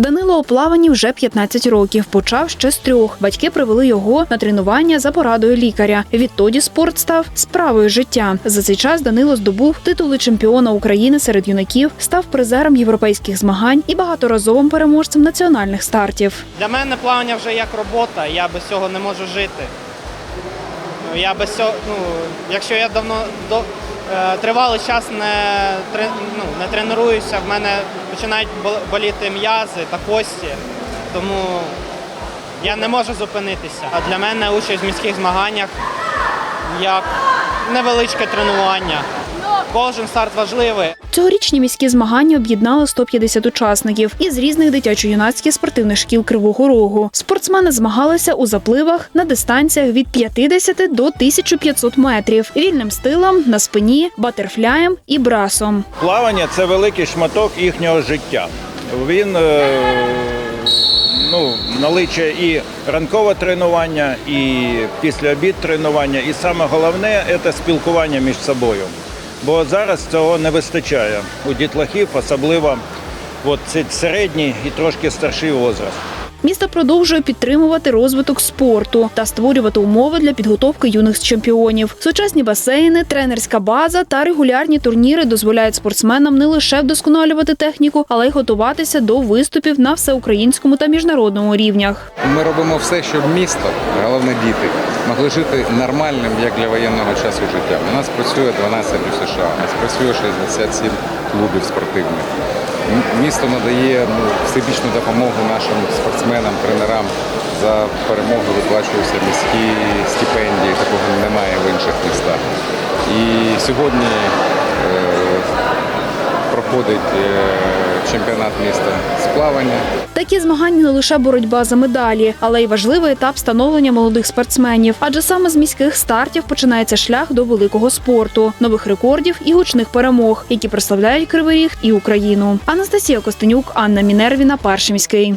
Данило у плаванні вже 15 років. Почав ще з трьох. Батьки привели його на тренування за порадою лікаря. Відтоді спорт став справою життя. За цей час Данило здобув титули чемпіона України серед юнаків, став призером європейських змагань і багаторазовим переможцем національних стартів. Для мене плавання вже як робота, я без цього не можу жити. Ну, Я без цього, ну, якщо я давно до, тривалий час не, ну, не тренуюся, в мене починають бол- боліти м'язи та кості, тому я не можу зупинитися. А для мене участь в міських змаганнях як невеличке тренування. Кожен старт важливий. Цьогорічні міські змагання об'єднали 150 учасників із різних дитячо-юнацьких спортивних шкіл Кривого Рогу. Спортсмени змагалися у запливах на дистанціях від 50 до 1500 метрів, вільним стилем, на спині, батерфляєм і брасом. Плавання це великий шматок їхнього життя. Він е, ну, наличує і ранкове тренування, і післяобід тренування. І саме головне це спілкування між собою. Бо зараз цього не вистачає у дітлахів, особливо от, середній і трошки старший возраст. Місто продовжує підтримувати розвиток спорту та створювати умови для підготовки юних чемпіонів. Сучасні басейни, тренерська база та регулярні турніри дозволяють спортсменам не лише вдосконалювати техніку, але й готуватися до виступів на всеукраїнському та міжнародному рівнях. Ми робимо все, щоб місто, головне діти, могли жити нормальним як для воєнного часу життя. У нас працює 12 у США, у нас працює 67 клубів спортивних. Місто надає ну, всебічну допомогу нашим спортсменам, тренерам. За перемогу виплачуються міські стипендії, такого немає в інших містах. І сьогодні е, проходить е, чемпіонат міста з плавання. Такі змагання не лише боротьба за медалі, але й важливий етап становлення молодих спортсменів. Адже саме з міських стартів починається шлях до великого спорту, нових рекордів і гучних перемог, які прославляють Кривий Ріг і Україну. Анастасія Костенюк, Анна Мінервіна, перший міський.